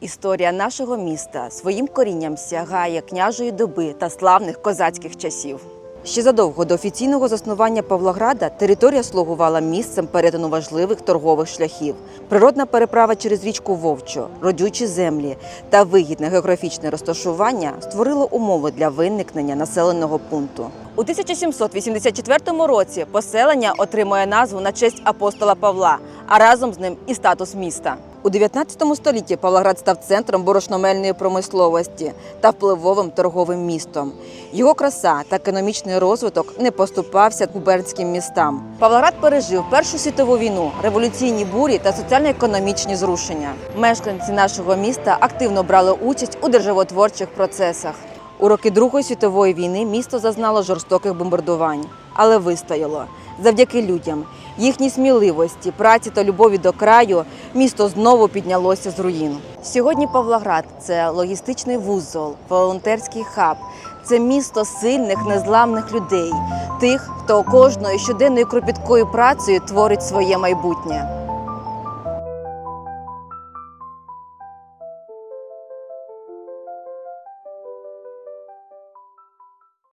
Історія нашого міста своїм корінням сягає княжої доби та славних козацьких часів. Ще задовго до офіційного заснування Павлограда територія слугувала місцем перетину важливих торгових шляхів. Природна переправа через річку Вовчу, родючі землі та вигідне географічне розташування створило умови для виникнення населеного пункту. У 1784 році поселення отримує назву на честь апостола Павла, а разом з ним і статус міста. У 19 столітті Павлоград став центром борошномельної промисловості та впливовим торговим містом. Його краса та економічний розвиток не поступався губернським містам. Павлоград пережив Першу світову війну, революційні бурі та соціально-економічні зрушення. Мешканці нашого міста активно брали участь у державотворчих процесах. У роки Другої світової війни місто зазнало жорстоких бомбардувань, але вистояло. Завдяки людям, їхній сміливості, праці та любові до краю місто знову піднялося з руїн. Сьогодні Павлоград це логістичний вузол, волонтерський хаб. Це місто сильних, незламних людей, тих, хто кожною щоденною кропіткою працею творить своє майбутнє.